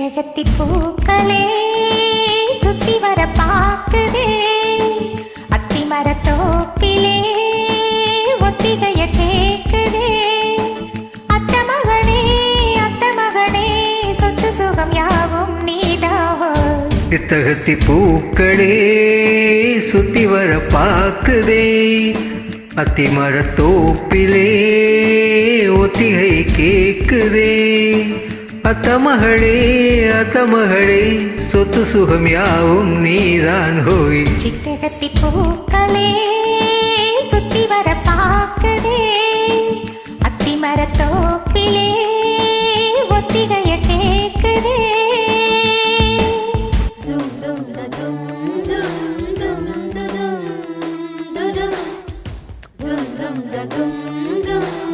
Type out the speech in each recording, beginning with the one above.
புத்தகத்தி பூக்களே சுத்தி வர பாக்குதே அத்தி மரத்தோப்பிலே ஒத்திகைய கேக்குதே அத்த மகனே அத்த மகனே சொத்து சுகம் யாவும் நீதாவோ. புத்தகத்தி பூக்களே சுத்தி வர பாக்குதே அத்தி மரத்தோப்பிலே ஒத்திகை கேக்குதே அத்த மகளே அத்த மகளே சொத்து சுகம் யாவும் நீதான் ஹோய். சித்தகத்தி பூக்களே சுத்தி வர பாக்குதே அத்தி மரத்தோப்பிலே ஒத்திகைய கேக்குதே Dum dum da dum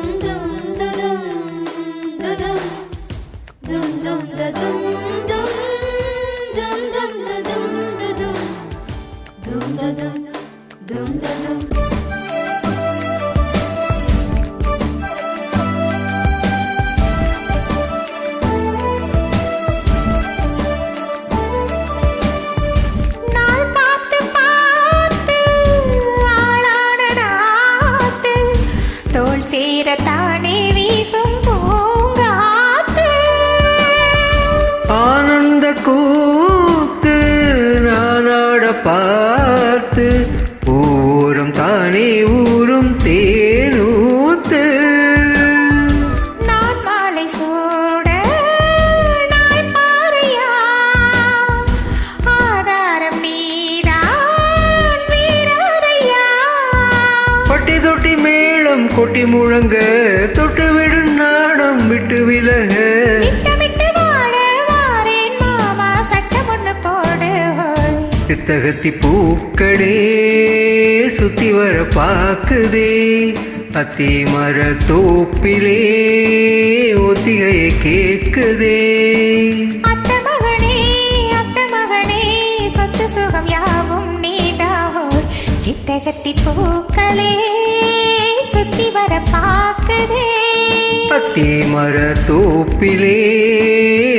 பார்த்து ஊரும் தானே ஊரும் தேனூத்து. நான் மாலை சூட ஆதாரம் பட்டி தொட்டி மேளம் கொட்டி முழங்க தொட்டு விடும் நாடம் விட்டு விலக. சித்தகத்தி பூக்களே சுத்தி வர பாக்குதே. அத்தி மர தோப்பிலே ஒத்திகையை கேக்குதே. சித்தகத்தி பூக்களே சுத்தி வர பாக்குதே. அத்தி மர தோப்பிலே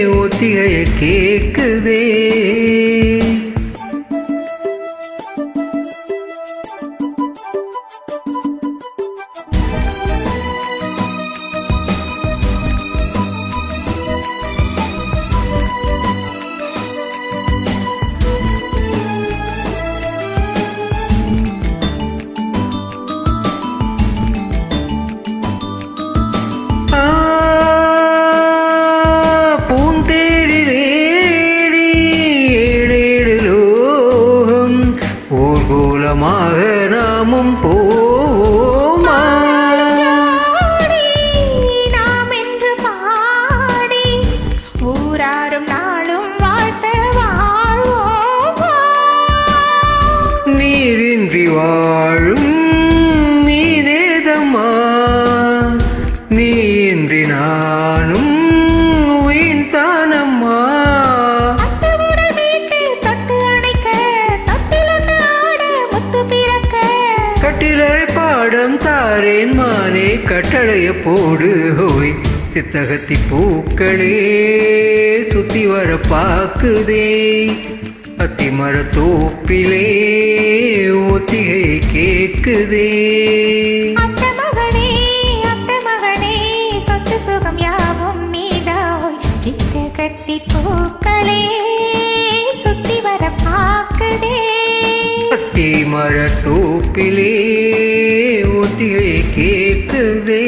ஒத்திகையை கேக்குதே. ஊர்கோலமாக நாமும் போ தாரேன் மானே கட்டளைய போடு ஹோய். சித்தகத்தி பூக்களே சுத்தி வர பாக்குதே. அத்தி மர தோப்பிலே ஒத்திகை சித்த கத்தி பூக்களே சுத்தி வர பாக்குதே. அத்தி மர தோப்பிலே ஒத்திகை கேக்குதே